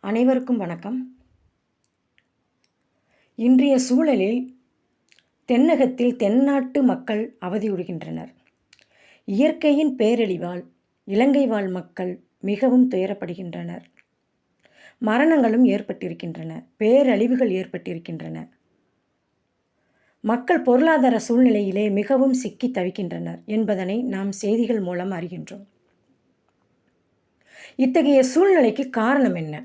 அனைவருக்கும் வணக்கம். இன்றைய சூழலில் தென்னகத்தில் தென்னாட்டு மக்கள் அவதியுறுகின்றனர் இயற்கையின் பேரழிவால் இலங்கை வாழ் மக்கள் மிகவும் துயரப்படுகின்றனர். மரணங்களும் ஏற்பட்டிருக்கின்றன பேரழிவுகள் ஏற்பட்டிருக்கின்றன. மக்கள் பொருளாதார சூழ்நிலையிலே மிகவும் சிக்கி தவிக்கின்றனர் என்பதனை நாம் செய்திகள் மூலம் அறிகின்றோம். இத்தகைய சூழ்நிலைக்கு காரணம் என்ன?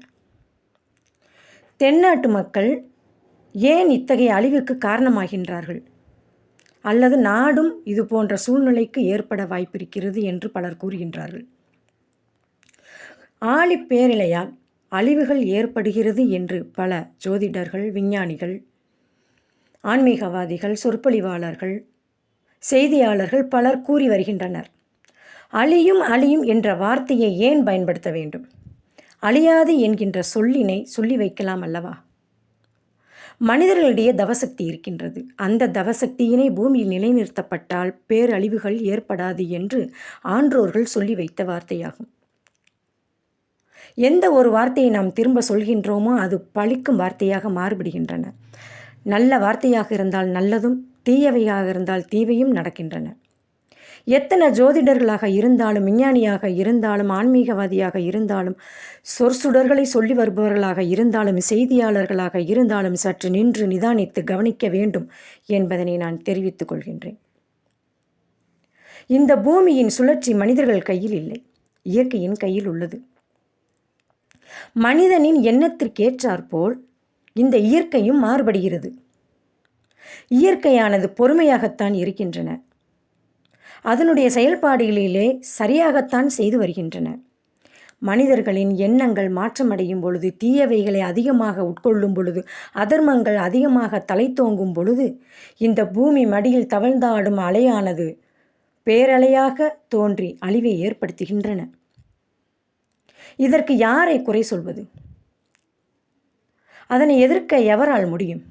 தென்னாட்டு மக்கள் ஏன் இத்தகைய அழிவுக்கு காரணமாகின்றார்கள்? அல்லது நாடும் இது போன்ற சூழ்நிலைக்கு ஏற்பட வாய்ப்பிருக்கிறது என்று பலர் கூறுகின்றார்கள். ஆழிப்பேரிழையால் அழிவுகள் ஏற்படுகிறது என்று பல ஜோதிடர்கள் விஞ்ஞானிகள் ஆன்மீகவாதிகள் சொற்பொழிவாளர்கள் செய்தியாளர்கள் பலர் கூறி வருகின்றனர். அழியும் அழியும் என்ற வார்த்தையை ஏன் பயன்படுத்த வேண்டும்? அழியாது என்கின்ற சொல்லினை சொல்லி வைக்கலாம் அல்லவா? மனிதர்களிடையே தவசக்தி இருக்கின்றது. அந்த தவசக்தியினை பூமியில் நிலைநிறுத்தப்பட்டால் பேரழிவுகள் ஏற்படாது என்று ஆன்றோர்கள் சொல்லி வைத்த வார்த்தையாகும். எந்த ஒரு வார்த்தையை நாம் திரும்ப சொல்கின்றோமோ அது பழிக்கும் வார்த்தையாக மாறுபடுகின்றன. நல்ல வார்த்தையாக இருந்தால் நல்லதும் தீயவையாக இருந்தால் தீவையும் நடக்கின்றன. எத்தனை ஜோதிடர்களாக இருந்தாலும் விஞ்ஞானியாக இருந்தாலும் ஆன்மீகவாதியாக இருந்தாலும் சொற்சுடர்களை சொல்லி வருபவர்களாக இருந்தாலும் செய்தியாளர்களாக இருந்தாலும் சற்று நின்று நிதானித்து கவனிக்க வேண்டும் என்பதனை நான் தெரிவித்துக் கொள்கின்றேன். இந்த பூமியின் சுழற்சி மனிதர்கள் கையில் இல்லை இயற்கையின் கையில் உள்ளது. மனிதனின் எண்ணத்திற்கேற்றாற்போல் இந்த இயற்கையும் மாறுபடுகிறது. இயற்கையானது பொறுமையாகத்தான் இருக்கின்றன. அதனுடைய செயல்பாடுகளிலே சரியாகத்தான் செய்து வருகின்றன. மனிதர்களின் எண்ணங்கள் மாற்றமடையும் பொழுது தீயவைகளை அதிகமாக உட்கொள்ளும் பொழுது அதர்மங்கள் அதிகமாக தலை தோங்கும் பொழுது இந்த பூமி மடியில் தவழ்ந்தாடும் அலையானது பேரலையாக தோன்றி அழிவை ஏற்படுத்துகின்றன. இதற்கு யாரை குறை சொல்வது? அதனை எதிர்க்க எவரால் முடியும்?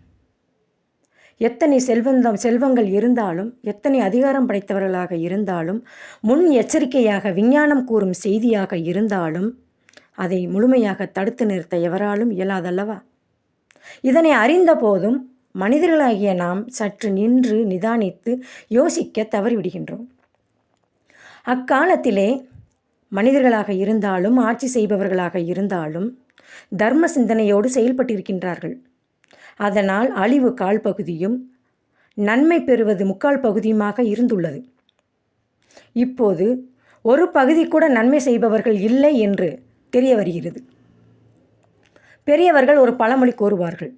எத்தனை செல்வந்தம் செல்வங்கள் இருந்தாலும் எத்தனை அதிகாரம் படைத்தவர்களாக இருந்தாலும் முன் எச்சரிக்கையாக விஞ்ஞானம் கூறும் செய்தியாக இருந்தாலும் அதை முழுமையாக தடுத்து நிறுத்த எவராலும் இயலாதல்லவா? இதனை அறிந்த போதும் மனிதர்களாகிய நாம் சற்று நின்று நிதானித்து யோசிக்க தவறிவிடுகின்றோம். அக்காலத்திலே மனிதர்களாக இருந்தாலும் ஆட்சி செய்பவர்களாக இருந்தாலும் தர்ம சிந்தனையோடு செயல்பட்டிருக்கின்றார்கள். அதனால் அழிவு கால் பகுதியும் நன்மை பெறுவது முக்கால் பகுதியுமாக இருந்துள்ளது. இப்போது ஒரு பகுதி கூட நன்மை செய்பவர்கள் இல்லை என்று தெரிய வருகிறது. பெரியவர்கள் ஒரு பழமொழி கூறுவார்கள்.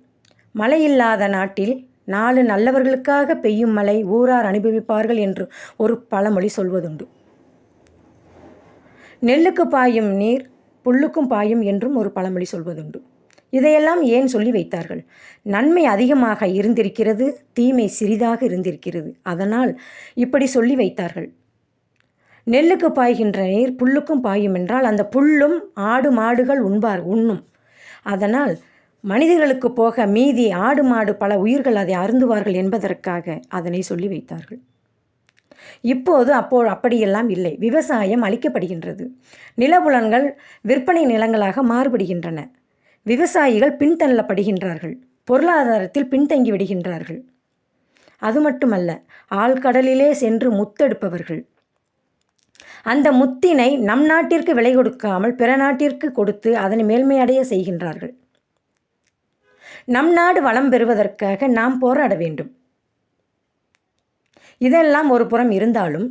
மழை இல்லாத நாட்டில் நாலு நல்லவர்களுக்காக பெய்யும் மழை ஊரார் அனுபவிப்பார்கள் என்று ஒரு பழமொழி சொல்வதுண்டு. நெல்லுக்கு பாயும் நீர் புல்லுக்கும் பாயும் என்றும் ஒரு பழமொழி சொல்வதுண்டு. இதையெல்லாம் ஏன் சொல்லி வைத்தார்கள்? நன்மை அதிகமாக இருந்திருக்கிறது தீமை சிறிதாக இருந்திருக்கிறது. அதனால் இப்படி சொல்லி வைத்தார்கள். நெல்லுக்கு பாய்கின்ற நீர் புல்லுக்கும் பாயும் என்றால் அந்த புல்லும் ஆடு மாடுகள் உண்பார் உண்ணும். அதனால் மனிதர்களுக்கு போக மீதி ஆடு மாடு பல உயிர்கள் அதை அருந்துவார்கள் என்பதற்காக அதனை சொல்லி வைத்தார்கள். இப்போது அப்போ அப்படியெல்லாம் இல்லை. விவசாயம் அளிக்கப்படுகின்றது நிலபுலன்கள் விற்பனை நிலங்களாக மாறுபடுகின்றன. விவசாயிகள் பின்தள்ளப்படுகின்றார்கள். பொருளாதாரத்தில் பின்தங்கி விடுகின்றார்கள். அது மட்டுமல்ல ஆழ்கடலிலே சென்று முத்தெடுப்பவர்கள். அந்த முத்தினை நம் நாட்டிற்கு விலை கொடுக்காமல் பிற நாட்டிற்கு கொடுத்து அதனை மேல்மையடைய செய்கின்றார்கள். நம் நாடு வளம் பெறுவதற்காக நாம் போராட வேண்டும். இதெல்லாம் ஒரு புறம் இருந்தாலும்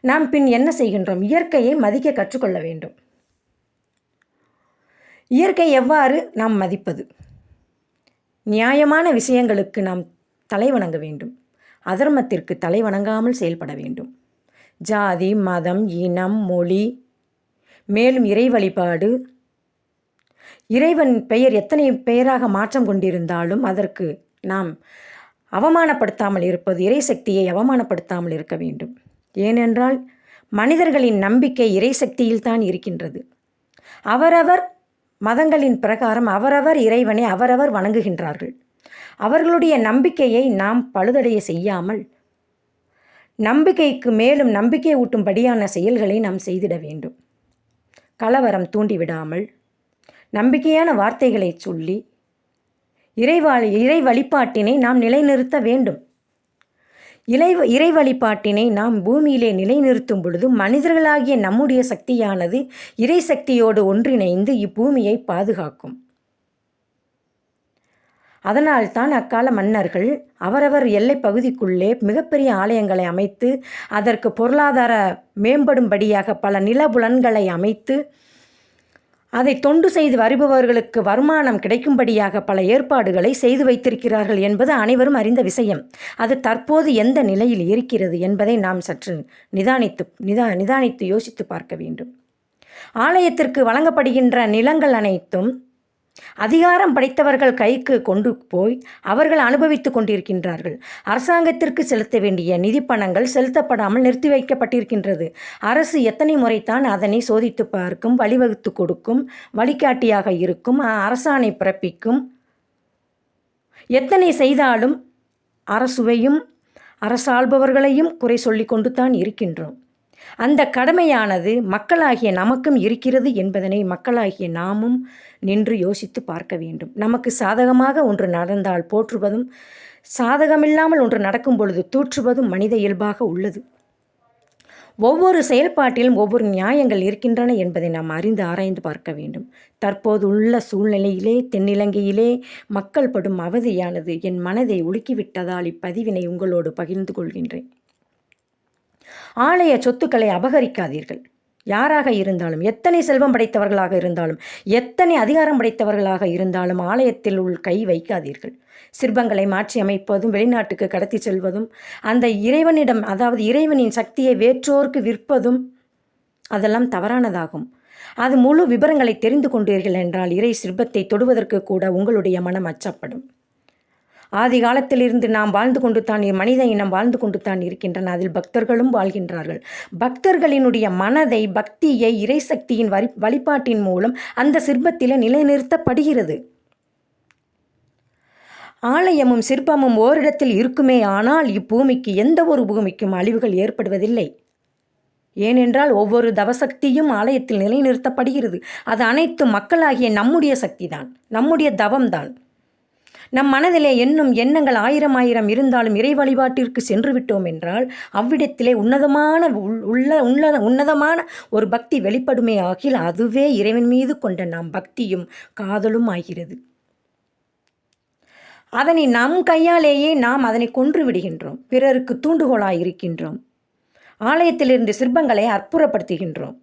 நாம் பின் என்ன செய்கின்றோம்? இயற்கையை மதிக்க கற்றுக்கொள்ள வேண்டும். இயற்கை எவ்வாறு நாம் மதிப்பது? நியாயமான விஷயங்களுக்கு நாம் தலை வணங்க வேண்டும். அதர்மத்திற்கு தலை வணங்காமல் செயல்பட வேண்டும். ஜாதி மதம் இனம் மொழி மேலும் இறை வழிபாடு. இறைவன் பெயர் எத்தனை பெயராக மாற்றம் கொண்டிருந்தாலும் அதற்கு நாம் அவமானப்படுத்தாமல் இருப்பது இறை சக்தியை அவமானப்படுத்தாமல் இருக்க வேண்டும். ஏனென்றால் மனிதர்களின் நம்பிக்கை இறை சக்தியில் தான் இருக்கின்றது. அவரவர் மதங்களின் பிரகாரம் அவரவர் இறைவனை அவரவர் வணங்குகின்றார்கள். அவர்களுடைய நம்பிக்கையை நாம் பழுதடைய செய்யாமல் நம்பிக்கைக்கு மேலும் நம்பிக்கை ஊட்டும்படியான செயல்களை நாம் செய்திட வேண்டும். கலவரம் தூண்டிவிடாமல் நம்பிக்கையான வார்த்தைகளை சொல்லி இறைவாழி இறை வழிபாட்டினை நாம் நிலைநிறுத்த வேண்டும். இறை இறை வழிபாட்டினை நாம் பூமியிலே நிலைநிறுத்தும் பொழுது மனிதர்களாகிய நம்முடைய சக்தியானது இறை சக்தியோடு ஒன்றிணைந்து இப்பூமியை பாதுகாக்கும். அதனால்தான் அக்கால மன்னர்கள் அவரவர் எல்லை பகுதிக்குள்ளே மிகப்பெரிய ஆலயங்களை அமைத்து அதற்கு பொருளாதார மேம்படும்படியாக பல நிலபுலன்களை அமைத்து அதை தொண்டு செய்து வருபவர்களுக்கு வருமானம் கிடைக்கும்படியாக பல ஏற்பாடுகளை செய்து வைத்திருக்கிறார்கள் என்பது அனைவரும் அறிந்த விஷயம். அது தற்போது எந்த நிலையில் இருக்கிறது என்பதை நாம் சற்று நிதானித்து நிதா நிதானித்து யோசித்து பார்க்க வேண்டும். ஆலயத்திற்கு வழங்கப்படுகின்ற நிலங்கள் அனைத்தும் அதிகாரம் படைத்தவர்கள் கைக்கு கொண்டு போய் அவர்கள் அனுபவித்து கொண்டிருக்கின்றார்கள். அரசாங்கத்திற்கு செலுத்த வேண்டிய நிதி பணங்கள் செலுத்தப்படாமல் நிறுத்தி வைக்கப்பட்டிருக்கின்றது. அரசு எத்தனை முறைத்தான் அதனை சோதித்து பார்க்கும் வழிவகுத்து கொடுக்கும் வழிகாட்டியாக இருக்கும் அரசாணை பிறப்பிக்கும். எத்தனை செய்தாலும் அரசுவையும் அரசாள்பவர்களையும் குறை சொல்லி கொண்டு தான் இருக்கின்றோம். அந்த கடமையானது மக்களாகிய நமக்கும் இருக்கிறது என்பதனை மக்களாகிய நாமும் நின்று யோசித்து பார்க்க வேண்டும். நமக்கு சாதகமாக ஒன்று நடந்தால் போற்றுவதும் சாதகமில்லாமல் ஒன்று நடக்கும் பொழுது தூற்றுவதும் மனித இயல்பாக உள்ளது. ஒவ்வொரு செயல்பாட்டிலும் ஒவ்வொரு நியாயங்கள் இருக்கின்றன என்பதை நாம் அறிந்து ஆராய்ந்து பார்க்க வேண்டும். தற்போது உள்ள சூழ்நிலையிலே தென்னிலங்கையிலே மக்கள் படும் அவதியானது என் மனதை உலுக்கிவிட்டதால் இப்பதிவினை உங்களோடு பகிர்ந்து கொள்கின்றேன். ஆலய சொத்துக்களை அபகரிக்காதீர்கள். யாராக இருந்தாலும் எத்தனை செல்வம் படைத்தவர்களாக இருந்தாலும் எத்தனை அதிகாரம் படைத்தவர்களாக இருந்தாலும் ஆலயத்தில் உள் கை வைக்காதீர்கள். சிற்பங்களை மாற்றி அமைப்பதும் வெளிநாட்டுக்கு கடத்தி செல்வதும் அந்த இறைவனிடம் அதாவது இறைவனின் சக்தியை வேற்றோருக்கு விற்பதும் அதெல்லாம் தவறானதாகும். அது முழு விவரங்களை தெரிந்து கொண்டீர்கள் என்றால் இறை சிற்பத்தை தொடுவதற்கு கூட உங்களுடைய மனம் அச்சப்படும். ஆதி காலத்திலிருந்து நாம் வாழ்ந்து கொண்டு தான் மனித இனம் வாழ்ந்து கொண்டு தான் இருக்கின்றன. அதில் பக்தர்களும் வாழ்கின்றார்கள். பக்தர்களினுடைய மனதை பக்தியை இறை சக்தியின் வரி வழிபாட்டின் மூலம் அந்த சிற்பத்தில் நிலைநிறுத்தப்படுகிறது. ஆலயமும் சிற்பமும் ஓரிடத்தில் இருக்குமே ஆனால் இப்பூமிக்கு எந்த ஒரு பூமிக்கும் அழிவுகள் ஏற்படுவதில்லை. ஏனென்றால் ஒவ்வொரு தவசக்தியும் ஆலயத்தில் நிலைநிறுத்தப்படுகிறது. அது அனைத்து மக்களாகிய நம்முடைய சக்தி தான் நம்முடைய தவம்தான். நம் மனதிலே என்னும் எண்ணங்கள் ஆயிரம் ஆயிரம் இருந்தாலும் இறை வழிபாட்டிற்கு சென்று விட்டோம் என்றால் அவ்விடத்திலே உன்னதமான உள்ள உன்னத உன்னதமான ஒரு பக்தி வெளிப்படுமே ஆகில் அதுவே இறைவன் மீது கொண்ட நாம் பக்தியும் காதலும் ஆகிறது. அதனை நம் கையாலேயே நாம் அதனை கொன்று விடுகின்றோம். பிறருக்கு தூண்டுகோலாக இருக்கின்றோம். ஆலயத்திலிருந்து சிற்பங்களை அற்புறப்படுத்துகின்றோம்.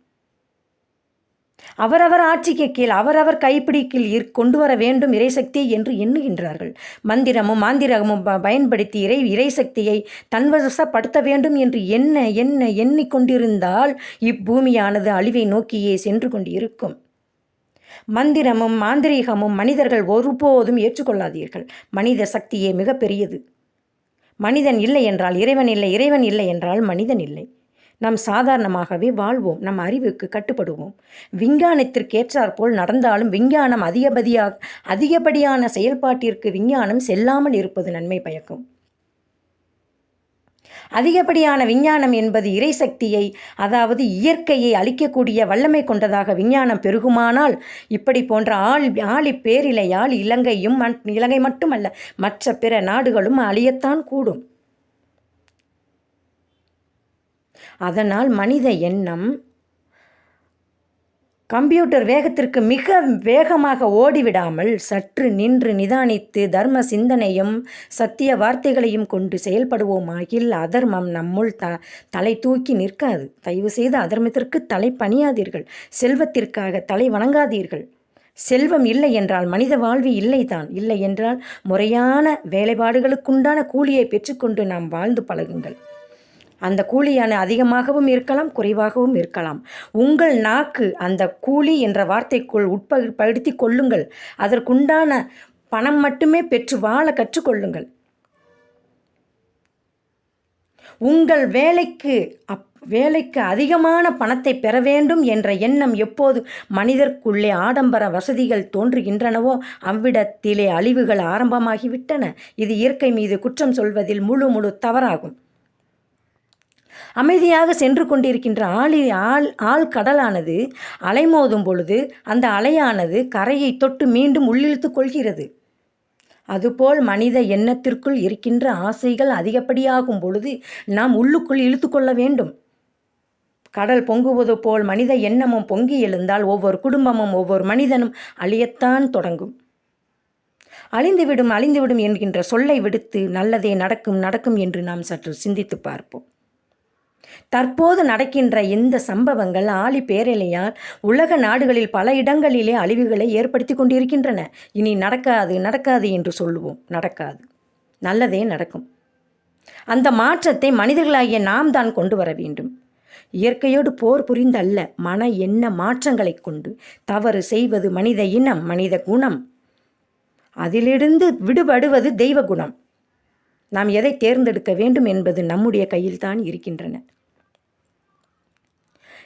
அவரவர் ஆட்சிக்கு கீழ் அவரவர் கைப்பிடிக்கில் கொண்டு வர வேண்டும் இறைசக்தி என்று எண்ணுகின்றார்கள். மந்திரமும் மாந்திரமும் பயன்படுத்தி இறை இறைசக்தியை தன்வசப்படுத்த வேண்டும் என்று என்ன என்ன எண்ணிக்கொண்டிருந்தால் இப்பூமியானது அழிவை நோக்கியே சென்று கொண்டு இருக்கும் மந்திரமும் மாந்திரீகமும் மனிதர்கள் ஒருபோதும் ஏற்றுக்கொள்ளாதீர்கள். மனித சக்தியே மிகப்பெரியது. மனிதன் இல்லை என்றால் இறைவன் இல்லை இறைவன் இல்லை என்றால் மனிதன் இல்லை. நாம் சாதாரணமாகவே வாழ்வோம் நம் அறிவுக்கு கட்டுப்படுவோம். விஞ்ஞானத்திற்கேற்றாற்போல் நடந்தாலும் விஞ்ஞானம் அதிகபதியாக அதிகப்படியான செயல்பாட்டிற்கு விஞ்ஞானம் செல்லாமல் இருப்பது நன்மை பயக்கும். அதிகப்படியான விஞ்ஞானம் என்பது இறைசக்தியை அதாவது இயற்கையை அழிக்கக்கூடிய வல்லமை கொண்டதாக விஞ்ஞானம் பெருகுமானால் இப்படி போன்ற ஆள் ஆளி பேரிலையால் இலங்கையும் இலங்கை மட்டுமல்ல மற்ற பிற நாடுகளும் அழியத்தான் கூடும். அதனால் மனித எண்ணம் கம்ப்யூட்டர் வேகத்திற்கு மிக வேகமாக ஓடிவிடாமல் சற்று நின்று நிதானித்து தர்ம சிந்தனையும் சத்திய வார்த்தைகளையும் கொண்டு செயல்படுவோமாகில் அதர்மம் நம்முள் த தலை தூக்கி நிற்காது. தயவு செய்து அதர்மத்திற்கு தலை பணியாதீர்கள். செல்வத்திற்காக தலை வணங்காதீர்கள். செல்வம் இல்லை என்றால் மனித வாழ்வு இல்லைதான். இல்லை என்றால் முறையான வேலைப்பாடுகளுக்குண்டான கூலியை பெற்றுக்கொண்டு நாம் வாழ்ந்து பழகுங்கள். அந்த கூலியான அதிகமாகவும் இருக்கலாம் குறைவாகவும் இருக்கலாம். உங்கள் நாக்கு அந்த கூலி என்ற வார்த்தைக்குள் உட்படுத்தி கொள்ளுங்கள். அதற்குண்டான பணம் மட்டுமே பெற்று வாழ கற்றுக்கொள்ளுங்கள் உங்கள் வேலைக்கு அப் வேலைக்கு அதிகமான பணத்தை பெற வேண்டும் என்ற எண்ணம் எப்போது மனிதர்க்குள்ளே ஆடம்பர வசதிகள் தோன்றுகின்றனவோ அவ்விடத்திலே அழிவுகள் ஆரம்பமாகிவிட்டன. இது இயற்கை மீது குற்றம் சொல்வதில் முழு முழு தவறாகும். அமைதியாக சென்று கொண்டிருக்கின்ற ஆளி ஆள் ஆள் கடலானது அலைமோதும் பொழுது அந்த அலையானது கரையை தொட்டு மீண்டும் உள்ளிழுத்து கொள்கிறது. அதுபோல் மனித எண்ணத்திற்குள் இருக்கின்ற ஆசைகள் அதிகப்படியாகும் பொழுது நாம் உள்ளுக்குள் இழுத்து கொள்ள வேண்டும். கடல் பொங்குவது போல் மனித எண்ணமும் பொங்கி எழுந்தால் ஒவ்வொரு குடும்பமும் ஒவ்வொரு மனிதனும் அழியத்தான் தொடங்கும். அழிந்துவிடும் அழிந்துவிடும் என்கின்ற சொல்லை விடுத்து நல்லதே நடக்கும் நடக்கும் என்று நாம் சற்று சிந்தித்து பார்ப்போம். தற்போது நடக்கின்ற இந்த சம்பவங்கள் ஆழி பேரலையால் உலக நாடுகளில் பல இடங்களிலே அழிவுகளை ஏற்படுத்தி கொண்டிருக்கின்றன. இனி நடக்காது நடக்காது என்று சொல்லுவோம். நடக்காது. நல்லதே நடக்கும். அந்த மாற்றத்தை மனிதர்களாகிய நாம் தான் கொண்டு வர வேண்டும். இயற்கையோடு போர் புரிந்தல்ல. மன எண்ண மாற்றங்களை கொண்டு தவறு செய்வது மனித இனம் மனித குணம். அதிலிருந்து விடுபடுவது தெய்வ குணம். நாம் எதை தேர்ந்தெடுக்க வேண்டும் என்பது நம்முடைய கையில்தான் இருக்கின்றன.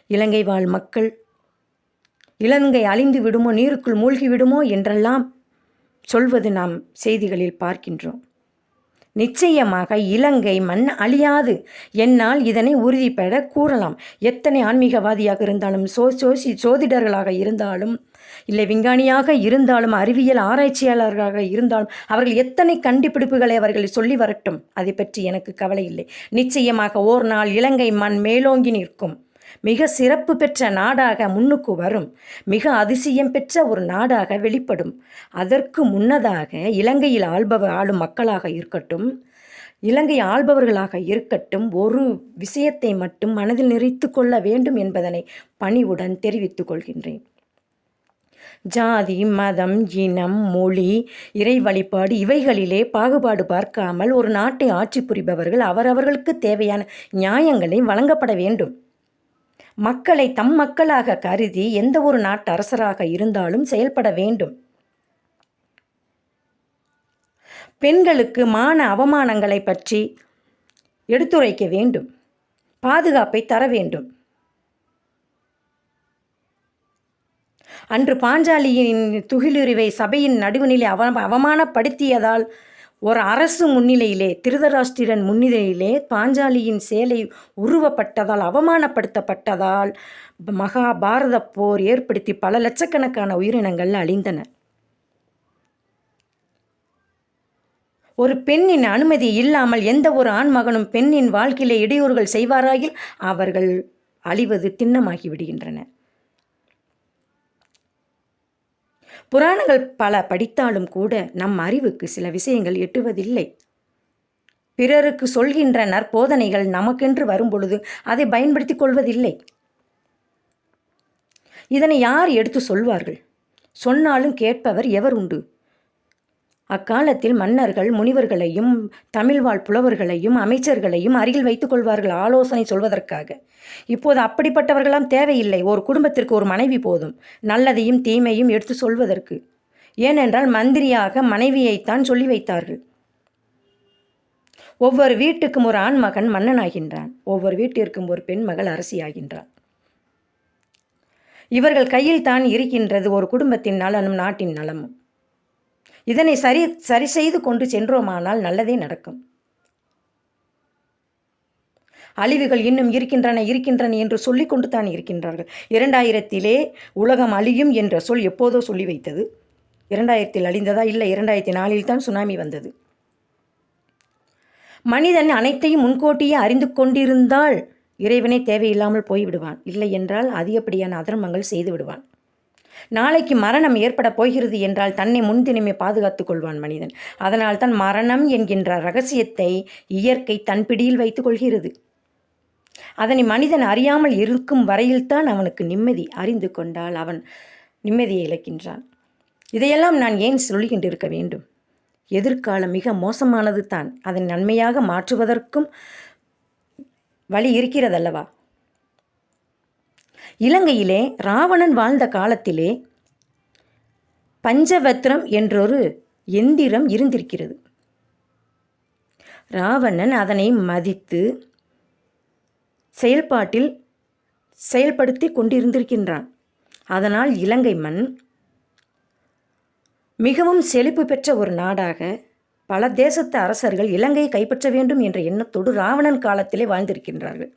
இலங்கை வாழ் மக்கள் இலங்கை அழிந்து விடுமோ நீருக்குள் மூழ்கி விடுமோ என்றெல்லாம் சொல்வது நாம் செய்திகளில் பார்க்கின்றோம். நிச்சயமாக இலங்கை மண் அழியாது. என்னால் இதனை உறுதிப்பட கூறலாம். எத்தனை ஆன்மீகவாதியாக இருந்தாலும் சோ சோசி சோதிடர்களாக இருந்தாலும் இல்லை விஞ்ஞானியாக இருந்தாலும் அறிவியல் ஆராய்ச்சியாளர்களாக இருந்தாலும் அவர்கள் எத்தனை கண்டுபிடிப்புகளை அவர்கள் சொல்லி வரட்டும் அதை பற்றி எனக்கு கவலை இல்லை. நிச்சயமாக ஓர் நாள் இலங்கை மண் மேலோங்கி நிற்கும். மிக சிறப்பு பெற்ற நாடாக முன்னுக்கு வரும். மிக அதிசயம் பெற்ற ஒரு நாடாக வெளிப்படும். அதற்கு முன்னதாக இலங்கையில் ஆள்பவ ஆளும் மக்களாக இருக்கட்டும் இலங்கை ஆள்பவர்களாக இருக்கட்டும் ஒரு விஷயத்தை மட்டும் மனதில் நிறைத்து கொள்ள வேண்டும் என்பதனை பணிவுடன் தெரிவித்துக் கொள்கின்றேன். ஜாதி மதம் இனம் மொழி இறை வழிபாடு இவைகளிலே பாகுபாடு பார்க்காமல் ஒரு நாட்டை ஆட்சி புரிபவர்கள் அவரவர்களுக்கு தேவையான நியாயங்களை வழங்கப்பட வேண்டும். மக்களை தம் மக்களாக கருதி எந்த ஒரு நாட்டு அரசராக இருந்தாலும் செயல்பட வேண்டும். பெண்களுக்கு மான அவமானங்களை பற்றி எடுத்துரைக்க வேண்டும். பாதுகாப்பை தர வேண்டும். அன்று பாஞ்சாலியின் துகிலுரிவை சபையின் நடுவுநிலை அவ அவமானப்படுத்தியதால் ஒரு அரசு முன்னிலையிலே திருதராஷ்டிரன் முன்னிலையிலே பாஞ்சாலியின் சேலை உருவப்பட்டதால் அவமானப்படுத்தப்பட்டதால் மகாபாரத போர் ஏற்படுத்தி பல லட்சக்கணக்கான உயிரினங்கள் அழிந்தன. ஒரு பெண்ணின் அனுமதி இல்லாமல் எந்த ஒரு ஆண்மகனும் பெண்ணின் வாழ்க்கையிலே இடையூறுகள் செய்வாராயில் அவர்கள் அழிவது திண்ணமாகி விடுகின்றன. புராணங்கள் பல படித்தாலும் கூட நம் அறிவுக்கு சில விஷயங்கள் எட்டுவதில்லை. பிறருக்கு சொல்கின்ற நற்போதனைகள் நமக்கென்று வரும்பொழுது அதை பயன்படுத்திக் கொள்வதில்லை. இதனை யார் எடுத்து சொல்வார்கள்? சொன்னாலும் கேட்பவர் எவர் உண்டு? அக்காலத்தில் மன்னர்கள் முனிவர்களையும் தமிழ்வாழ் புலவர்களையும் அமைச்சர்களையும் அருகில் வைத்துக் கொள்வார்கள் ஆலோசனை சொல்வதற்காக. இப்போது அப்படிப்பட்டவர்களாம் தேவையில்லை. ஒரு குடும்பத்திற்கு ஒரு மனைவி போதும். நல்லதையும் தீமையும் எடுத்து சொல்வதற்கு. ஏனென்றால் மந்திரியாக மனைவியைத்தான் சொல்லி வைத்தார்கள். ஒவ்வொரு வீட்டுக்கும் ஒரு ஆண் மகன் மன்னனாகின்றான். ஒவ்வொரு வீட்டிற்கும் ஒரு பெண் மகள் அரசியாகின்றான் இவர்கள் கையில் தான் இருக்கின்றது ஒரு குடும்பத்தின் நலனும் நாட்டின் நலமும். இதனை சரி சரி செய்து கொண்டு சென்றோமானால் நல்லதே நடக்கும். அழிவுகள் இன்னும் இருக்கின்றன இருக்கின்றன என்று சொல்லி கொண்டு தான் இருக்கின்றார்கள். இரண்டாயிரத்திலே உலகம் அழியும் என்ற சொல் எப்போதோ சொல்லி வைத்தது. இரண்டாயிரத்தில் அழிந்ததா? இல்லை இரண்டாயிரத்தி நாலில் தான் சுனாமி வந்தது. மனிதன் அனைத்தையும் முன்கூட்டியே அறிந்து கொண்டிருந்தால் இறைவனே தேவையில்லாமல் போய்விடுவான். இல்லை என்றால் அதிகப்படியான அதர்மங்கள் செய்து விடுவான். நாளைக்கு மரணம் ஏற்பட போகிறது என்றால் தன்னை முன்தினமே பாதுகாத்துக் கொள்வான் மனிதன். அதனால் தான் மரணம் என்கின்ற ரகசியத்தை இயற்கை தன் பிடியில் வைத்துக் கொள்கிறது. அதனை மனிதன் அறியாமல் இருக்கும் வரையில்தான் அவனுக்கு நிம்மதி அறிந்து கொண்டால் அவன் நிம்மதியை இழக்கின்றான். இதையெல்லாம் நான் ஏன் சொல்லிக்கொண்டிருக்க வேண்டும்? எதிர்காலம் மிக மோசமானது தான் அதன் நன்மையாக மாற்றுவதற்கும் வழி இருக்கிறதல்லவா? இலங்கையிலே ராவணன் வாழ்ந்த காலத்திலே பஞ்சவத்ரம் என்றொரு எந்திரம் இருந்திருக்கிறது. ராவணன் அதனை மதித்து செயல்பாட்டில் செயல்படுத்தி கொண்டிருந்திருக்கின்றான். அதனால் இலங்கை மண் மிகவும் செழிப்பு பெற்ற ஒரு நாடாக பல தேசத்து அரசர்கள் இலங்கையை கைப்பற்ற வேண்டும் என்ற எண்ணத்தோடு ராவணன் காலத்திலே வாழ்ந்திருக்கின்றார்கள்.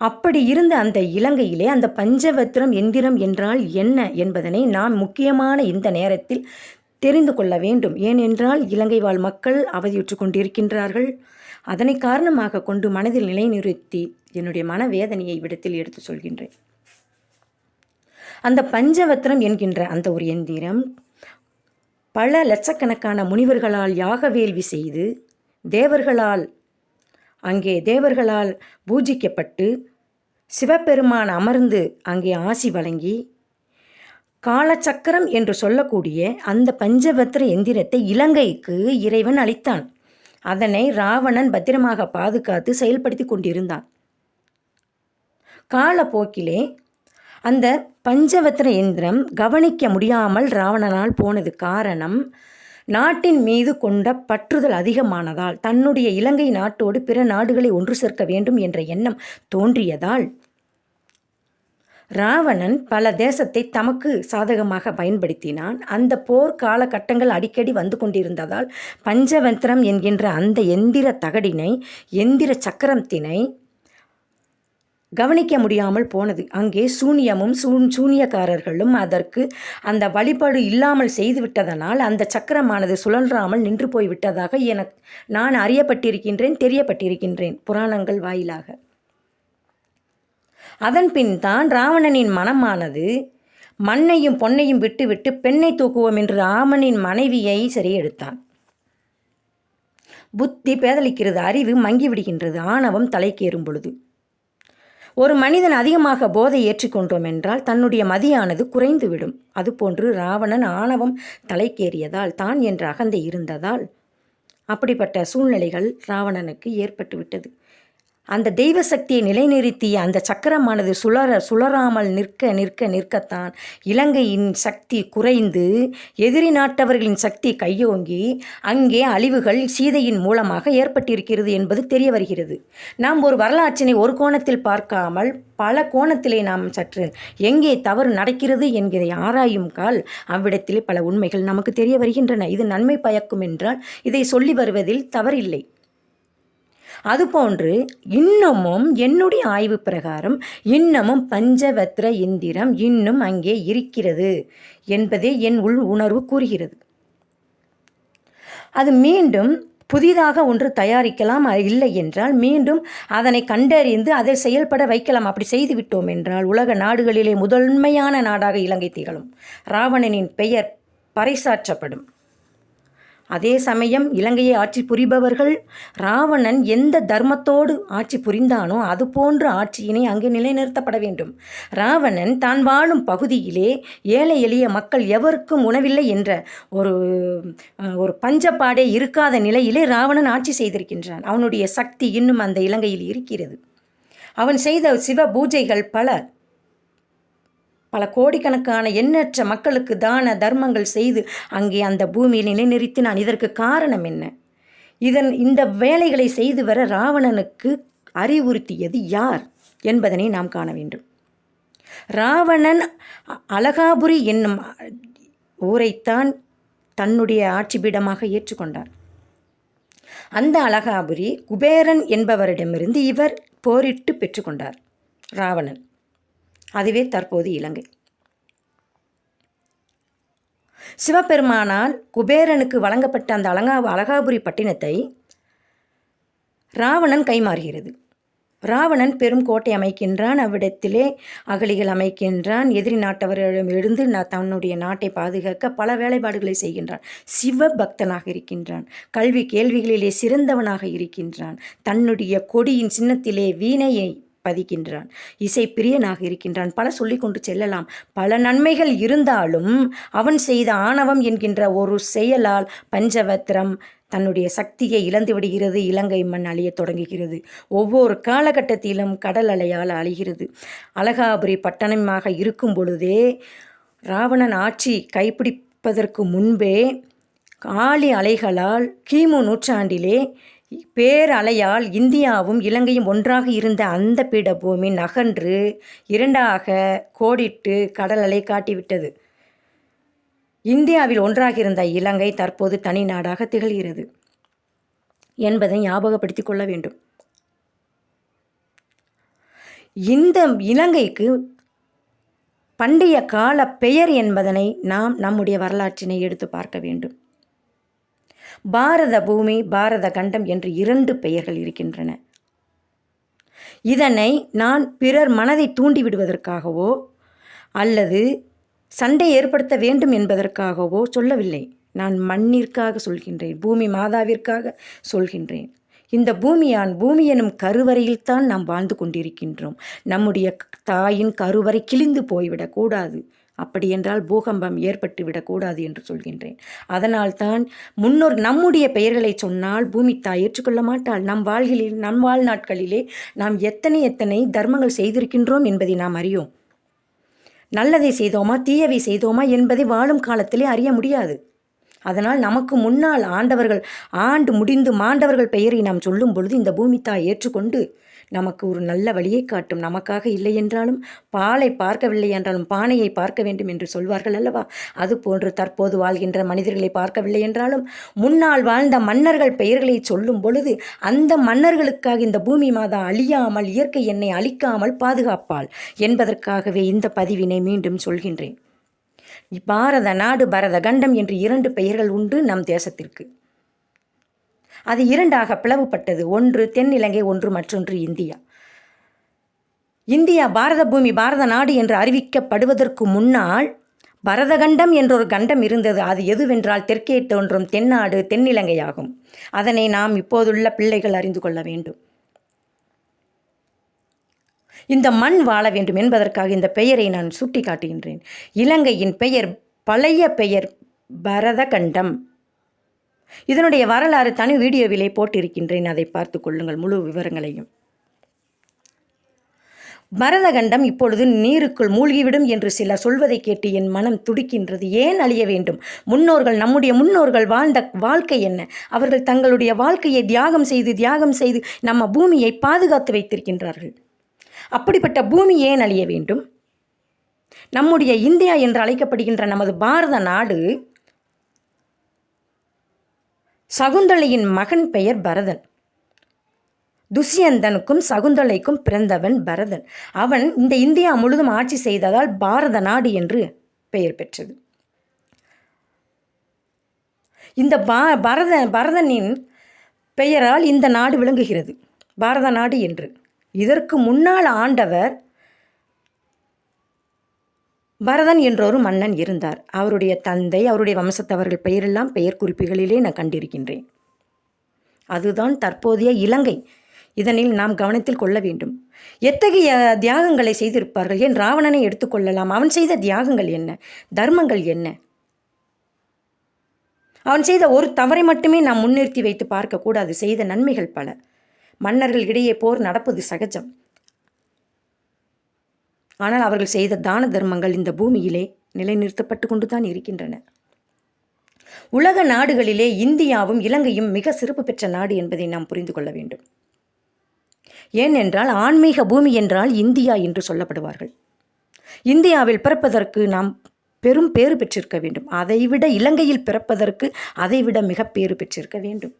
அப்படி இருந்த அந்த இலங்கையிலே அந்த பஞ்சவத்திரம் எந்திரம் என்றால் என்ன என்பதனை நாம் முக்கியமான இந்த நேரத்தில் தெரிந்து கொள்ள வேண்டும். ஏனென்றால் இலங்கை வாழ் மக்கள் அவதியுற்று கொண்டிருக்கின்றார்கள். அதனை காரணமாக கொண்டு மனதில் நிலைநிறுத்தி என்னுடைய மனவேதனையை விடத்தில் எடுத்து சொல்கின்றேன். அந்த பஞ்சவத்திரம் என்கின்ற அந்த ஒரு எந்திரம் பல லட்சக்கணக்கான முனிவர்களால் யாக வேள்வி செய்து தேவர்களால் அங்கே தேவர்களால் பூஜிக்கப்பட்டு சிவபெருமான் அமர்ந்து அங்கே ஆசி வழங்கி காலச்சக்கரம் என்று சொல்லக்கூடிய அந்த பஞ்சபத்திர எந்திரத்தை இலங்கைக்கு இறைவன் அளித்தான். அதனை ராவணன் பத்திரமாக பாதுகாத்து செயல்படுத்தி கொண்டிருந்தான். காலப்போக்கிலே அந்த பஞ்சவத்திர எந்திரம் கவனிக்க முடியாமல் ராவணனால் போனது காரணம் நாட்டின் மீது கொண்ட பற்றுதல் அதிகமானதால் தன்னுடைய இலங்கை நாட்டோடு பிற நாடுகளை ஒன்று சேர்க்க வேண்டும் என்ற எண்ணம் தோன்றியதால் ராவணன் பல தேசத்தை தமக்கு சாதகமாக பயன்படுத்தினான். அந்த போர் காலகட்டங்கள் அடிக்கடி வந்து கொண்டிருந்ததால் பஞ்சவந்திரம் என்கின்ற அந்த எந்திர தகடினை எந்திர சக்கரத்தினை கவனிக்க முடியாமல் போனது. அங்கே சூனியமும் சூன் சூனியக்காரர்களும் அதற்கு அந்த வழிபாடு இல்லாமல் செய்துவிட்டதனால் அந்த சக்கரமானது சுழன்றாமல் நின்று போய்விட்டதாக என நான் அறியப்பட்டிருக்கின்றேன் தெரியப்பட்டிருக்கின்றேன். புராணங்கள் வாயிலாக. அதன் பின் தான் ராவணனின் மனமானது மண்ணையும் பொன்னையும் விட்டுவிட்டு பெண்ணை தூக்குவோம் என்று ராமனின் மனைவியை சரியெடுத்தான். புத்தி பேதலிக்கிறது அறிவு மங்கி விடுகின்றது ஆணவம் தலைக்கேறும் பொழுது. ஒரு மனிதன் அதிகமாக போதை ஏற்றிக்கொண்டோம் என்றால் தன்னுடைய மதியானது குறைந்துவிடும். அதுபோன்று ராவணன் ஆணவம் தலைக்கேறியதால் தான் என்ற அகந்தை இருந்ததால் அப்படிப்பட்ட சூழ்நிலைகள் ராவணனுக்கு ஏற்பட்டுவிட்டது. அந்த தெய்வ சக்தியை நிலைநிறுத்திய அந்த சக்கரமானது சுழற சுழறாமல் நிற்க நிற்க நிற்கத்தான். இலங்கையின் சக்தி குறைந்து எதிரி நாட்டவர்களின் சக்தி கையோங்கி அங்கே அழிவுகள் சீதையின் மூலமாக ஏற்பட்டிருக்கிறது என்பது தெரிய வருகிறது. நாம் ஒரு வரலாற்றினை ஒரு கோணத்தில் பார்க்காமல் பல கோணத்திலே நாம் சற்று எங்கே தவறு நடக்கிறது என்கிறதை ஆராயும் கால் அவ்விடத்திலே பல உண்மைகள் நமக்கு தெரிய வருகின்றன. இது நன்மை பயக்கும் என்றால் இதை சொல்லி வருவதில் தவறில்லை. அதுபோன்று இன்னமும் என்னுடைய ஆய்வு பிரகாரம் இன்னமும் பஞ்சவத்ர இந்திரம் இன்னும் அங்கே இருக்கிறது என்பதே என் உள் உணர்வு கூறுகிறது. அது மீண்டும் புதிதாக ஒன்று தயாரிக்கலாம் இல்லை என்றால் மீண்டும் அதனை கண்டறிந்து அதை செயல்பட வைக்கலாம். அப்படி செய்துவிட்டோம் என்றால் உலக நாடுகளிலே முதன்மையான நாடாக இலங்கை திகழும். ராவணனின் பெயர் பறைசாற்றப்படும். அதே சமயம் இலங்கையை ஆட்சி புரிபவர்கள் ராவணன் எந்த தர்மத்தோடு ஆட்சி புரிந்தானோ அது போன்ற ஆட்சியினை அங்கே நிலைநிறுத்தப்பட வேண்டும். ராவணன் தான் வாழும் பகுதியிலே ஏழை எளிய மக்கள் எவருக்கும் உணவில்லை என்ற ஒரு ஒரு பஞ்சப்பாடே இருக்காத நிலையிலே ராவணன் ஆட்சி செய்திருக்கின்றான். அவனுடைய சக்தி இன்னும் அந்த இலங்கையில் இருக்கிறது. அவன் செய்த சிவ பூஜைகள் பல. பல கோடிக்கணக்கான எண்ணற்ற மக்களுக்கு தான தர்மங்கள் செய்து அங்கே அந்த பூமியில் நிலைநிறுத்தினான். இதற்கு காரணம் என்ன? இதன் இந்த வேலைகளை செய்து வர ராவணனுக்கு அறிவுறுத்தியது யார் என்பதனை நாம் காண வேண்டும். ராவணன் அழகாபுரி என்னும் ஊரைத்தான் தன்னுடைய ஆட்சி பீடமாக ஏற்றுக்கொண்டார். அந்த அழகாபுரி குபேரன் என்பவரிடமிருந்து இவர் போரிட்டு பெற்றுக்கொண்டார் ராவணன். அதுவே தற்போது இலங்கை. சிவபெருமானால் குபேரனுக்கு வழங்கப்பட்ட அந்த அலங்கா அலகாபுரி பட்டினத்தை ராவணன் கைமாறுகிறது. ராவணன் பெரும் கோட்டை அமைக்கின்றான். அவ்விடத்திலே அகலிகள் அமைக்கின்றான். எதிரி நாட்டவர்களிடம் எழுந்து தன்னுடைய நாட்டை பாதுகாக்க பல வேலைப்பாடுகளை செய்கின்றான். சிவ பக்தனாக இருக்கின்றான். கல்வி கேள்விகளிலே சிறந்தவனாக இருக்கின்றான். தன்னுடைய கொடியின் சின்னத்திலே வீணையை பதிக்கின்றான். இசை பிரியனாக இருக்கின்றான். பல சொல்லிக்கொண்டு செல்லலாம். பல நன்மைகள் இருந்தாலும் அவன் செய்த ஆணவம் என்கின்ற ஒரு செயலால் பஞ்சவத்திரம் தன்னுடைய சக்தியை இழந்து விடுகிறது. இலங்கை மண் அழியத் தொடங்குகிறது. ஒவ்வொரு காலகட்டத்திலும் கடல் அலையால் அழிகிறது. அழகாபுரி பட்டணமாக இருக்கும் பொழுதே ராவணன் ஆட்சி கைப்பிடிப்பதற்கு முன்பே ஆழி அலைகளால் கிமு நூற்றாண்டிலே பேரலையால் இந்தியாவும் இலங்கையும் ஒன்றாக இருந்த அந்த பீடபூமி நகன்று இரண்டாக கோடிட்டு கடல் அலை காட்டிவிட்டது. இந்தியாவில் ஒன்றாக இருந்த இலங்கை தற்போது தனி நாடாக திகழ்கிறது என்பதை ஞாபகப்படுத்திக் கொள்ள வேண்டும். இந்த இலங்கைக்கு பண்டைய கால பெயர் என்பதனை நாம் நம்முடைய வரலாற்றினை எடுத்து பார்க்க வேண்டும். பாரத பூமி பாரத கண்டம் என்று இரண்டு பெயர்கள் இருக்கின்றன. இதனை நான் பிறர் மனதை தூண்டிவிடுவதற்காகவோ அல்லது சண்டை ஏற்படுத்த வேண்டும் என்பதற்காகவோ சொல்லவில்லை. நான் மண்ணிற்காக சொல்கின்றேன் பூமி மாதாவிற்காக சொல்கின்றேன். இந்த பூமியான் பூமி எனும் கருவறையில்தான் நாம் வாழ்ந்து கொண்டிருக்கின்றோம். நம்முடைய தாயின் கருவறை கிழிந்து போய்விடக்கூடாது அப்படியென்றால் பூகம்பம் ஏற்பட்டு விடக்கூடாது என்று சொல்கின்றேன். அதனால்தான் முன்னோர் நம்முடைய பெயர்களை சொன்னால் பூமி தாய் ஏற்றுக்கொள்ள மாட்டாள். நம் வாழ்களில் நம் வாழ்நாட்களிலே நாம் எத்தனை எத்தனை தர்மங்கள் செய்திருக்கின்றோம் என்பதை நாம் அறியோம். நல்லதை செய்தோமா தீயவை செய்தோமா என்பதை வாழும் காலத்திலே அறிய முடியாது. அதனால் நமக்கு முன்னால் ஆண்டவர்கள் ஆண்டு முடிந்து மாண்டவர்கள் பெயரை நாம் சொல்லும் பொழுது இந்த பூமி தாய் ஏற்றுக்கொண்டு நமக்கு ஒரு நல்ல வழியை காட்டும். நமக்காக இல்லை என்றாலும் பாலை பார்க்கவில்லை என்றாலும் பானையை பார்க்க வேண்டும் என்று சொல்வார்கள் அல்லவா? அது போன்று தற்போது வாழ்கின்ற மனிதர்களை பார்க்கவில்லை என்றாலும் முன்னால் வாழ்ந்த மன்னர்கள் பெயர்களை சொல்லும் பொழுது அந்த மன்னர்களுக்காக இந்த பூமி மாதா அழியாமல் இயற்கை என்னை அழிக்காமல் பாதுகாப்பாள் என்பதற்காகவே இந்த பதிவினை மீண்டும் சொல்கின்றேன். பாரத நாடு பரத கண்டம் என்று இரண்டு பெயர்கள் உண்டு நம் தேசத்திற்கு. அது இரண்டாக பிளவுபட்டது. ஒன்று தென்னிலங்கை ஒன்று மற்றொன்று இந்தியா. இந்தியா பாரத பூமி பாரத நாடு என்று அறிவிக்கப்படுவதற்கு முன்னால் பரதகண்டம் என்றொரு கண்டம் இருந்தது. அது எதுவென்றால் தெற்கே தோன்றும் தென்னாடு தென்னிலங்கையாகும் அதனை நாம் இப்போதுள்ள பிள்ளைகள் அறிந்து கொள்ள வேண்டும். இந்த மண் வாழ வேண்டும் என்பதற்காக இந்த பெயரை நான் சுட்டி காட்டுகின்றேன் இலங்கையின் பெயர் பழைய பெயர் பரதகண்டம். இதனுடைய வரலாறு தனி வீடியோவிலே போட்டிருக்கின்றேன். அதை பார்த்து கொள்ளுங்கள் முழு விவரங்களையும். பரதகண்டம் இப்பொழுது நீருக்குள் மூழ்கிவிடும் என்று சிலர் சொல்வதை கேட்டு என் மனம் துடிக்கின்றது. ஏன் அழிய வேண்டும்? முன்னோர்கள் நம்முடைய முன்னோர்கள் வாழ்ந்த வாழ்க்கை என்ன? அவர்கள் தங்களுடைய வாழ்க்கையை தியாகம் செய்து தியாகம் செய்து நம்ம பூமியை பாதுகாத்து வைத்திருக்கின்றார்கள். அப்படிப்பட்ட பூமி ஏன் அழிய வேண்டும்? நம்முடைய இந்தியா என்று அழைக்கப்படுகின்ற நமது பாரத நாடு சகுந்தலையின் மகன் பெயர் பரதன். துஷ்யந்தனுக்கும் சகுந்தலைக்கும் பிறந்தவன் பரதன். அவன் இந்த இந்தியா முழுதும் ஆட்சி செய்ததால் பாரத நாடு என்று பெயர் பெற்றது. இந்த பா பரத பரதனின் பெயரால் இந்த நாடு விளங்குகிறது. பாரத நாடு என்று. இதற்கு முன்னால் ஆண்டவர் பரதன் என்றொரு மன்னன் இருந்தார். அவருடைய தந்தை அவருடைய வம்சத்தவர்கள் பெயரெல்லாம் பெயர் குறிப்புகளிலே நான் கண்டிருக்கின்றேன். அதுதான் தற்போதைய இலங்கை. இதனில் நாம் கவனத்தில் கொள்ள வேண்டும். எத்தகைய தியாகங்களை செய்திருப்பார்கள்? ஏன் ராவணனை எடுத்துக்கொள்ளலாம் அவன் செய்த தியாகங்கள் என்ன? தர்மங்கள் என்ன? அவன் செய்த ஒரு தவறை மட்டுமே நாம் முன்னிறுத்தி வைத்து பார்க்கக்கூடாது. செய்த நன்மைகள் பல. மன்னர்கள் இடையே போர் நடப்பது சகஜம். ஆனால் அவர்கள் செய்த தான தர்மங்கள் இந்த பூமியிலே நிலைநிறுத்தப்பட்டு கொண்டுதான் இருக்கின்றன. உலக நாடுகளிலே இந்தியாவும் இலங்கையும் மிக சிறப்பு பெற்ற நாடு என்பதை நாம் புரிந்து கொள்ள வேண்டும். ஏனென்றால் ஆன்மீக பூமி என்றால் இந்தியா என்று சொல்லப்படுவார்கள். இந்தியாவில் பிறப்பதற்கு நாம் பெரும் பேறு பெற்றிருக்க வேண்டும். அதைவிட இலங்கையில் பிறப்பதற்கு அதைவிட மிக பேறு பெற்றிருக்க வேண்டும்.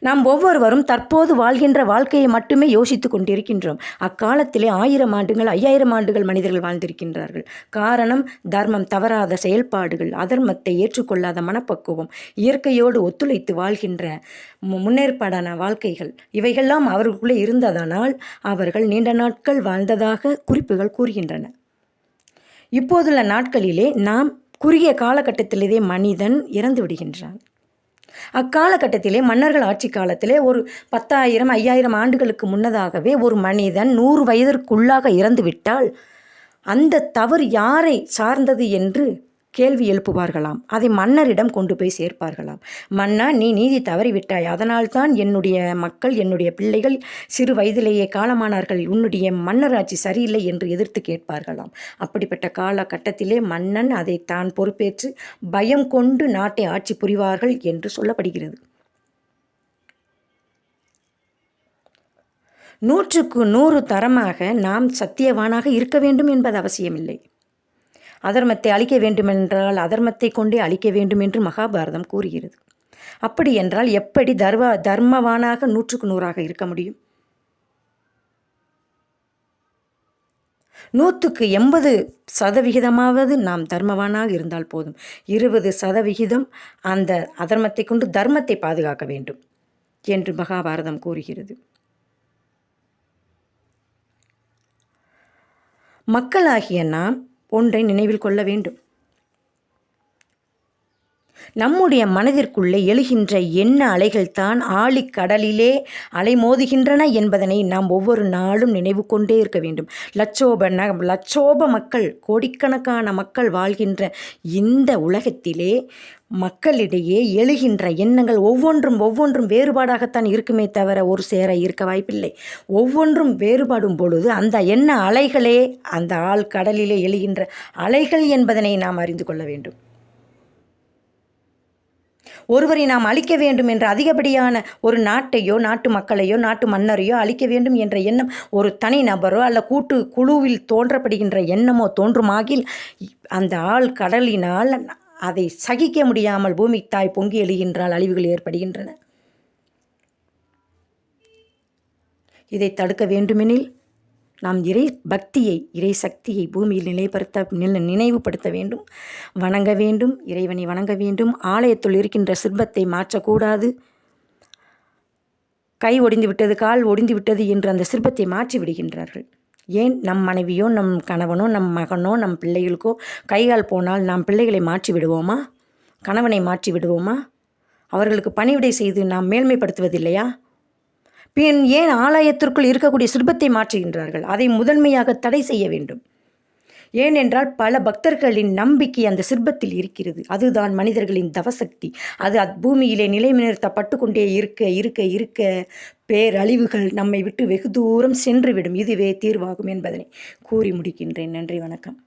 நாம் ஒவ்வொருவரும் தற்போது வாழ்கின்ற வாழ்க்கையை மட்டுமே யோசித்து கொண்டிருக்கின்றோம். அக்காலத்திலே ஆயிரம் ஆண்டுகள் ஐயாயிரம் ஆண்டுகள் மனிதர்கள் வாழ்ந்திருக்கின்றார்கள். காரணம் தர்மம் தவறாத செயல்பாடுகள் அதர்மத்தை ஏற்றுக்கொள்ளாத மனப்பக்குவம் இயற்கையோடு ஒத்துழைத்து வாழ்கின்ற முன்னேற்பாடான வாழ்க்கைகள். இவைகள்லாம் அவர்களுக்குள்ளே இருந்ததனால் அவர்கள் நீண்ட நாட்கள் வாழ்ந்ததாக குறிப்புகள் கூறுகின்றன. இப்போதுள்ள நாட்களிலே நாம் குறுகிய காலகட்டத்திலேயே மனிதன் இறந்து விடுகின்றான். அக்காலகட்டத்திலே மன்னர்கள் ஆட்சி காலத்திலே ஒரு பத்தாயிரம் ஐயாயிரம் ஆண்டுகளுக்கு முன்னதாகவே ஒரு மனிதன் நூறு வயதிற்குள்ளாக இறந்துவிட்டால் அந்த தவறு யாரை சார்ந்தது என்று கேள்வி எழுப்புவார்களாம். அதை மன்னரிடம் கொண்டு போய் சேர்ப்பார்களாம். மன்னா நீ நீதி தவறிவிட்டாய் அதனால்தான் என்னுடைய மக்கள் என்னுடைய பிள்ளைகள் சிறு வயதிலேயே காலமானார்கள். உன்னுடைய மன்னராட்சி சரியில்லை என்று எதிர்த்து கேட்பார்களாம். அப்படிப்பட்ட காலகட்டத்திலே மன்னன் அதை தான் பொறுப்பேற்று பயம் கொண்டு நாட்டை ஆட்சி புரிவார்கள் என்று சொல்லப்படுகிறது. நூற்றுக்கு நூறு தரமாக நாம் சத்தியவானாக இருக்க வேண்டும் என்பது அவசியமில்லை. அதர்மத்தை அழிக்க வேண்டுமென்றால் அதர்மத்தை கொண்டே அழிக்க வேண்டும் என்று மகாபாரதம் கூறுகிறது. அப்படி என்றால் எப்படி தர்வ தர்மவானாக நூற்றுக்கு நூறாக இருக்க முடியும்? நூற்றுக்கு எண்பது சதவிகிதமாவது நாம் தர்மவானாக இருந்தால் போதும். இருபது சதவிகிதம் அந்த அதர்மத்தை கொண்டு தர்மத்தை பாதுகாக்க வேண்டும் என்று மகாபாரதம் கூறுகிறது. மக்களாகிய நாம் ஒன்றை நினைவில் கொள்ள வேண்டும். நம்முடைய மனதிற்குள்ளே எழுகின்ற எண்ண அலைகள் தான் ஆழிக்கடலிலே அலைமோதுகின்றன என்பதனை நாம் ஒவ்வொரு நாளும் நினைவு கொண்டே இருக்க வேண்டும். லட்சோப ந லட்சோப மக்கள் கோடிக்கணக்கான மக்கள் வாழ்கின்ற இந்த உலகத்திலே மக்களிடையே எழுகின்ற எண்ணங்கள் ஒவ்வொன்றும் ஒவ்வொன்றும் வேறுபாடாகத்தான் இருக்குமே தவிர ஒரு சேர இருக்க வாய்ப்பில்லை. ஒவ்வொன்றும் வேறுபாடும் பொழுது அந்த எண்ண அலைகளே அந்த ஆள் கடலிலே எழுகின்ற அலைகள் என்பதனை நாம் அறிந்து கொள்ள வேண்டும். ஒருவரை நாம் அழிக்க வேண்டும் என்ற அதிகப்படியான ஒரு நாட்டையோ நாட்டு மக்களையோ நாட்டு மன்னரையோ அழிக்க வேண்டும் என்ற எண்ணம் ஒரு தனி நபரோ அல்ல கூட்டு குழுவில் தோன்றப்படுகின்ற எண்ணமோ தோன்றுமாகில் அந்த ஆள் கடலினால் அதை சகிக்க முடியாமல் பூமி தாய் பொங்கி எழுகின்றால் அழிவுகள் ஏற்படுகின்றன. இதை தடுக்க வேண்டுமெனில் நாம் இறை பக்தியை இறை சக்தியை பூமியில் நிலைப்படுத்த நில நினைவுபடுத்த வேண்டும் வணங்க வேண்டும் இறைவனை வணங்க வேண்டும் ஆலயத்துள் இருக்கின்ற சிற்பத்தை மாற்றக்கூடாது. கை ஒடிந்து விட்டது கால் ஒடிந்து விட்டது என்று அந்த சிற்பத்தை மாற்றி விடுகின்றார்கள். ஏன் நம் மனைவியோ நம் கணவனோ நம் மகனோ நம் பிள்ளைகளுக்கோ கைகால் போனால் நாம் பிள்ளைகளை மாற்றி விடுவோமா? கணவனை மாற்றி விடுவோமா? அவர்களுக்கு பணிவிடை செய்து நாம் மேல்மைப்படுத்துவதில்லையா பின் ஏன் ஆலயத்திற்குள் இருக்கக்கூடிய சிற்பத்தை மாற்றுகின்றார்கள்? அதை முதன்மையாக தடை செய்ய வேண்டும். ஏனென்றால் பல பக்தர்களின் நம்பிக்கை அந்த சிற்பத்தில் இருக்கிறது. அதுதான் மனிதர்களின் தவசக்தி. அது அத் பூமியிலே நிலைநிறுத்தப்பட்டு கொண்டே இருக்க இருக்க இருக்க பேரழிவுகள் நம்மை விட்டு வெகு தூரம் சென்றுவிடும். இதுவே தீர்வாகும் என்பதனை கூறி முடிக்கின்றேன். நன்றி வணக்கம்.